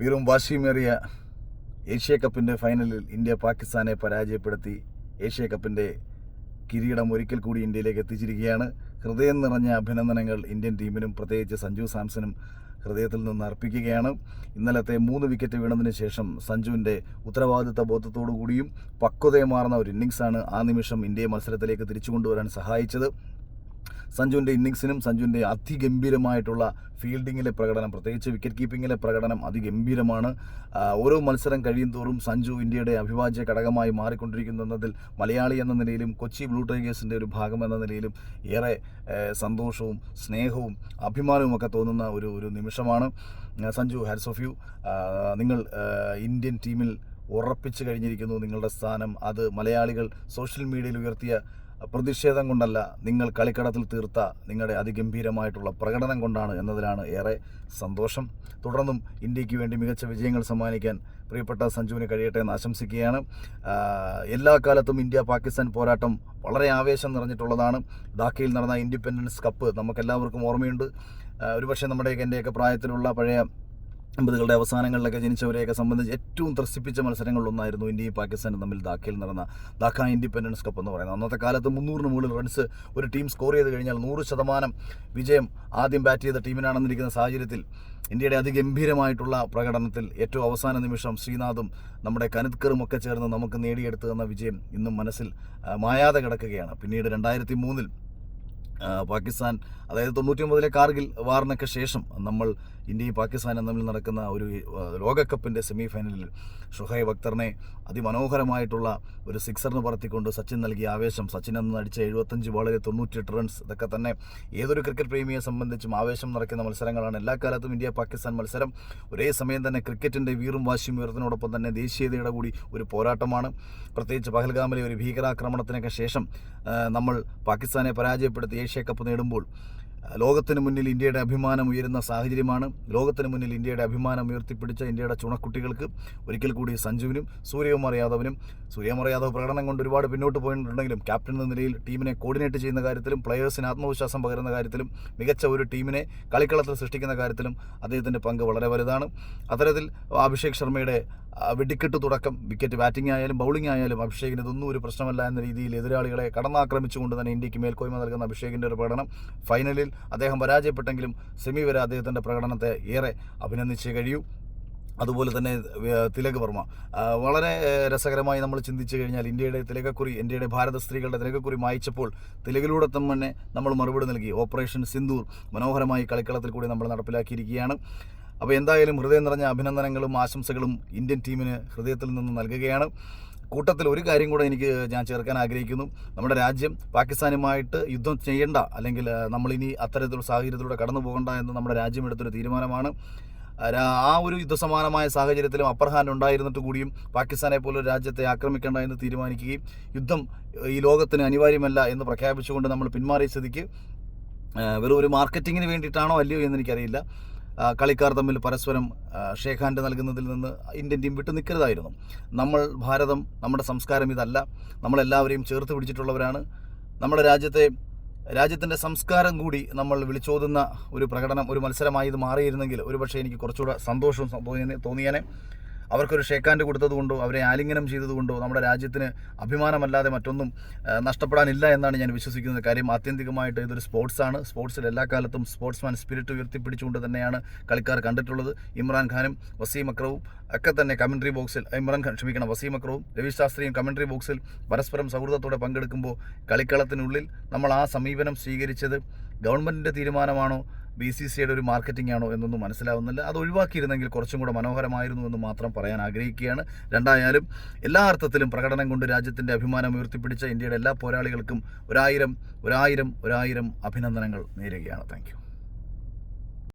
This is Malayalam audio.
വീറും വാശിയുമേറിയ ഏഷ്യ കപ്പിന്റെ ഫൈനലിൽ ഇന്ത്യ പാകിസ്ഥാനെ പരാജയപ്പെടുത്തി ഏഷ്യ കപ്പിന്റെ കിരീടം ഒരിക്കൽ കൂടി ഇന്ത്യയിലേക്ക് എത്തിച്ചിരിക്കുകയാണ്. ഹൃദയം നിറഞ്ഞ അഭിനന്ദനങ്ങൾ ഇന്ത്യൻ ടീമിനും പ്രത്യേകിച്ച് സഞ്ജു സാംസണും ഹൃദയത്തിൽ നിന്ന് അർപ്പിക്കുകയാണ്. ഇന്നലത്തെ മൂന്ന് വിക്കറ്റ് വീണതിന് ശേഷം സഞ്ജുവിന്റെ ഉത്തരവാദിത്ത ബോധത്തോടു കൂടിയും മാറുന്ന ഒരു ഇന്നിങ്സാണ് ആ നിമിഷം ഇന്ത്യയെ മത്സരത്തിലേക്ക് തിരിച്ചു കൊണ്ടുവരാൻ സഹായിച്ചത്. സഞ്ജുവിന്റെ ഇന്നിങ്സിനും സഞ്ജുവിന്റെ അതിഗംഭീരമായിട്ടുള്ള ഫീൽഡിങ്ങിലെ പ്രകടനം പ്രത്യേകിച്ച് വിക്കറ്റ് കീപ്പിങ്ങിലെ പ്രകടനം അതിഗംഭീരമാണ്. ഓരോ മത്സരം കഴിയും തോറും സഞ്ജു ഇന്ത്യയുടെ അവിഭാജ്യ ഘടകമായി മാറിക്കൊണ്ടിരിക്കുന്നു എന്നതിൽ മലയാളി എന്ന നിലയിലും കൊച്ചി ബ്ലൂ ടൈഗേഴ്സിന്റെ ഒരു ഭാഗം എന്ന നിലയിലും ഏറെ സന്തോഷവും സ്നേഹവും അഭിമാനവും ഒക്കെ തോന്നുന്ന ഒരു ഒരു നിമിഷമാണ്. സഞ്ജു ഹാറ്റ്സ് ഓഫ് യു നിങ്ങൾ ഇന്ത്യൻ ടീമിൽ ഉറപ്പിച്ചു കഴിഞ്ഞിരിക്കുന്നു. നിങ്ങളുടെ സ്ഥാനം അത് മലയാളികൾ സോഷ്യൽ മീഡിയയിൽ ഉയർത്തിയ പ്രതിഷേധം കൊണ്ടല്ല നിങ്ങൾ കളിക്കടത്തിൽ തീർത്ത നിങ്ങളുടെ അതിഗംഭീരമായിട്ടുള്ള പ്രകടനം കൊണ്ടാണ് എന്നതിലാണ് ഏറെ സന്തോഷം. തുടർന്നും ഇന്ത്യയ്ക്ക് വേണ്ടി മികച്ച വിജയങ്ങൾ സമ്മാനിക്കാൻ പ്രിയപ്പെട്ട സഞ്ജുവിന് കഴിയട്ടെ എന്ന് ആശംസിക്കുകയാണ്. എല്ലാ കാലത്തും ഇന്ത്യ പാകിസ്ഥാൻ പോരാട്ടം വളരെ ആവേശം നിറഞ്ഞിട്ടുള്ളതാണ്. ധാക്കയിൽ നടന്ന ഇൻഡിപെൻഡൻസ് കപ്പ് നമുക്കെല്ലാവർക്കും ഓർമ്മയുണ്ട്. ഒരുപക്ഷെ നമ്മുടെയൊക്കെ എന്റെയൊക്കെ പ്രായത്തിലുള്ള പഴയ അമ്പതുകളുടെ അവസാനങ്ങളിലൊക്കെ ജനിച്ചവരെയൊക്കെ സംബന്ധിച്ച് ഏറ്റവും ത്രസിപ്പിച്ച മത്സരങ്ങളിലൊന്നായിരുന്നു ഇന്ത്യയും പാകിസ്ഥാനും തമ്മിൽ ധാക്കയിൽ നടന്ന ധാക്ക ഇൻഡിപെൻഡൻസ് കപ്പ് എന്ന് പറയുന്നത്. അന്നത്തെ കാലത്ത് മുന്നൂറിന് മുകളിൽ റൺസ് ഒരു ടീം സ്കോർ ചെയ്ത് കഴിഞ്ഞാൽ നൂറ് ശതമാനം വിജയം ആദ്യം ബാറ്റ് ചെയ്ത ടീമിനാണെന്നിരിക്കുന്ന സാഹചര്യത്തിൽ ഇന്ത്യയുടെ അതിഗംഭീരമായിട്ടുള്ള പ്രകടനത്തിൽ ഏറ്റവും അവസാന നിമിഷം ശ്രീനാഥും നമ്മുടെ കനത്കറും ഒക്കെ ചേർന്ന് നമുക്ക് നേടിയെടുത്തു വിജയം ഇന്നും മനസ്സിൽ മായാതെ കിടക്കുകയാണ്. പിന്നീട് രണ്ടായിരത്തി മൂന്നിൽ പാകിസ്ഥാൻ അതായത് തൊണ്ണൂറ്റി ഒമ്പതിലെ കാർഗിൽ വാറിനൊക്കെ ശേഷം നമ്മൾ ഇന്ത്യയും പാകിസ്ഥാനും തമ്മിൽ നടക്കുന്ന ഒരു ലോകകപ്പിന്റെ സെമി ഫൈനലിൽ ഷുഹൈബ് അക്തറിനെ അതിമനോഹരമായിട്ടുള്ള ഒരു സിക്സറിന് പറത്തിക്കൊണ്ട് സച്ചിൻ നൽകിയ ആവേശം സച്ചിൻ അന്ന് നടിച്ച എഴുപത്തഞ്ച് ബോളിലെ തൊണ്ണൂറ്റിയെട്ട് റൺസ് ഇതൊക്കെ തന്നെ ഏതൊരു ക്രിക്കറ്റ് പ്രേമിയെ സംബന്ധിച്ചും ആവേശം നിറയ്ക്കുന്ന മത്സരങ്ങളാണ്. എല്ലാ കാലത്തും ഇന്ത്യ പാകിസ്ഥാൻ മത്സരം ഒരേ സമയം തന്നെ ക്രിക്കറ്റിന്റെ വീറും വാശിയും ഉയർത്തിനോടൊപ്പം തന്നെ ദേശീയതയുടെ കൂടി ഒരു പോരാട്ടമാണ്. പ്രത്യേകിച്ച് പഹൽഗാമിലെ ഒരു ഭീകരാക്രമണത്തിനൊക്കെ ശേഷം നമ്മൾ പാകിസ്ഥാനെ പരാജയപ്പെടുത്തി ഏഷ്യ കപ്പ് നേടുമ്പോൾ ലോകത്തിന് മുന്നിൽ ഇന്ത്യയുടെ അഭിമാനം ഉയരുന്ന സാഹചര്യമാണ്. ലോകത്തിന് മുന്നിൽ ഇന്ത്യയുടെ അഭിമാനം ഉയർത്തിപ്പിടിച്ച ഇന്ത്യയുടെ ചുണക്കുട്ടികൾക്ക് ഒരിക്കൽ കൂടി സഞ്ജുവിനും സൂര്യകുമാർ യാദവിനും സൂര്യകുമാർ യാദവ് പ്രകടനം കൊണ്ട് ഒരുപാട് പിന്നോട്ട് പോയിട്ടുണ്ടെങ്കിലും ക്യാപ്റ്റൻ എന്ന നിലയിൽ ടീമിനെ കോർഡിനേറ്റ് ചെയ്യുന്ന കാര്യത്തിലും പ്ലെയേഴ്സിന് ആത്മവിശ്വാസം പകരുന്ന കാര്യത്തിലും മികച്ച ഒരു ടീമിനെ കളിക്കളത്തിൽ സൃഷ്ടിക്കുന്ന കാര്യത്തിലും അദ്ദേഹത്തിന്റെ പങ്ക് വളരെ വലുതാണ്. അത്തരത്തിൽ അഭിഷേക് ശർമ്മയുടെ വെടിക്കെട്ട് തുടക്കം വിക്കറ്റ് ബാറ്റിംഗ് ആയാലും ബൗളിംഗ് ആയാലും അഭിഷേകിന് ഇതൊന്നും ഒരു പ്രശ്നമല്ല എന്ന രീതിയിൽ എതിരാളികളെ കടന്നാക്രമിച്ചുകൊണ്ട് തന്നെ ഇന്ത്യയ്ക്ക് മേൽക്കോയ്മ നൽകുന്ന അഭിഷേകിന്റെ ഒരു പ്രകടനം. ഫൈനലിൽ അദ്ദേഹം പരാജയപ്പെട്ടെങ്കിലും സെമി വരെ അദ്ദേഹത്തിന്റെ പ്രകടനത്തെ ഏറെ അഭിനന്ദിച്ചേ കഴിയൂ. അതുപോലെ തന്നെ തിലക് വർമ്മ. വളരെ രസകരമായി നമ്മൾ ചിന്തിച്ചു കഴിഞ്ഞാൽ ഇന്ത്യയുടെ തിലകക്കുറി ഇന്ത്യയുടെ ഭാരത സ്ത്രീകളുടെ തിലകക്കുറി മായിച്ചപ്പോൾ തിലകിലൂടെ തന്നെ നമ്മൾ മറുപടി നൽകി. ഓപ്പറേഷൻ സിന്ദൂർ മനോഹരമായി കളിക്കളത്തിൽ കൂടി നമ്മൾ നടപ്പിലാക്കിയിരിക്കുകയാണ്. അപ്പോൾ എന്തായാലും ഹൃദയം നിറഞ്ഞ അഭിനന്ദനങ്ങളും ആശംസകളും ഇന്ത്യൻ ടീമിന് ഹൃദയത്തിൽ നിന്ന് നൽകുകയാണ്. കൂട്ടത്തിൽ ഒരു കാര്യം കൂടെ എനിക്ക് ഞാൻ ചേർക്കാൻ ആഗ്രഹിക്കുന്നു. നമ്മുടെ രാജ്യം പാകിസ്ഥാനുമായിട്ട് യുദ്ധം ചെയ്യേണ്ട അല്ലെങ്കിൽ നമ്മളിനി അത്തരത്തിലുള്ള സാഹചര്യത്തിലൂടെ കടന്നു പോകണ്ട എന്ന് നമ്മുടെ രാജ്യം എടുത്തൊരു തീരുമാനമാണ്. ആ, ഒരു യുദ്ധസമാനമായ സാഹചര്യത്തിലും അപ്പർ ഉണ്ടായിരുന്നിട്ട് കൂടിയും പാകിസ്ഥാനെ പോലൊരു രാജ്യത്തെ ആക്രമിക്കേണ്ട എന്ന് തീരുമാനിക്കുകയും യുദ്ധം ഈ ലോകത്തിന് അനിവാര്യമല്ല എന്ന് പ്രഖ്യാപിച്ചുകൊണ്ട് നമ്മൾ പിന്മാറിയ സ്ഥിതിക്ക് വെറും ഒരു മാർക്കറ്റിങ്ങിന് വേണ്ടിയിട്ടാണോ അല്ലയോ എന്ന് എനിക്കറിയില്ല. കളിക്കാർ തമ്മിൽ പരസ്പരം ഹാൻഡ് നൽകുന്നതിൽ നിന്ന് ഇന്ത്യൻ ടീം വിട്ടു നിൽക്കരുതായിരുന്നു. നമ്മൾ ഭാരതം നമ്മുടെ സംസ്കാരം ഇതല്ല. നമ്മളെല്ലാവരെയും ചേർത്ത് പിടിച്ചിട്ടുള്ളവരാണ്. നമ്മുടെ രാജ്യത്തെ രാജ്യത്തിന്റെ സംസ്കാരം കൂടി നമ്മൾ വിളിച്ചോതുന്ന ഒരു പ്രകടനം ഒരു മത്സരമായി ഇത് മാറിയിരുന്നെങ്കിൽ ഒരുപക്ഷെ എനിക്ക് കുറച്ചുകൂടെ സന്തോഷം തോന്നിയനെ തോന്നിയേനെ. അവർക്കൊരു ഷേക്കാൻഡ് കൊടുത്തതുകൊണ്ടോ അവരെ ആലിംഗനം ചെയ്തതുകൊണ്ടോ നമ്മുടെ രാജ്യത്തിന് അഭിമാനമല്ലാതെ മറ്റൊന്നും നഷ്ടപ്പെടാനില്ല എന്നാണ് ഞാൻ വിശ്വസിക്കുന്നത്. കാര്യം ആത്യന്തികമായിട്ട് ഇതൊരു സ്പോർട്സാണ്. സ്പോർട്സിൽ എല്ലാ കാലത്തും സ്പോർട്സ്മാൻ സ്പിരിറ്റ് ഉയർത്തിപ്പിടിച്ചുകൊണ്ട് തന്നെയാണ് കളിക്കാർ കണ്ടിട്ടുള്ളത്. ഇമ്രാൻഖാനും വസീം അക്രവും ഒക്കെ തന്നെ കമൻട്രി ബോക്സിൽ ഇമ്രാൻ ഖാൻ ക്ഷമിക്കണം വസീം അക്രവും രവി ശാസ്ത്രിയും കമൻട്രി ബോക്സിൽ പരസ്പരം സൗഹൃദത്തോടെ പങ്കെടുക്കുമ്പോൾ കളിക്കളത്തിനുള്ളിൽ നമ്മൾ ആ സമീപനം സ്വീകരിച്ചത് ഗവൺമെന്റിന്റെ തീരുമാനമാണോ ബി സി സിയുടെ ഒരു മാർക്കറ്റിംഗ് ആണോ എന്നൊന്നും മനസ്സിലാവുന്നില്ല. അത് ഒഴിവാക്കിയിരുന്നെങ്കിൽ കുറച്ചും കൂടെ മനോഹരമായിരുന്നു എന്ന് മാത്രം പറയാൻ ആഗ്രഹിക്കുകയാണ്. രണ്ടായാലും എല്ലാ അർത്ഥത്തിലും പ്രകടനം കൊണ്ട് രാജ്യത്തിന്റെ അഭിമാനം ഉയർത്തിപ്പിടിച്ച ഇന്ത്യയുടെ എല്ലാ പോരാളികൾക്കും ഒരായിരം ഒരായിരം ഒരായിരം അഭിനന്ദനങ്ങൾ നേരുകയാണ്. താങ്ക്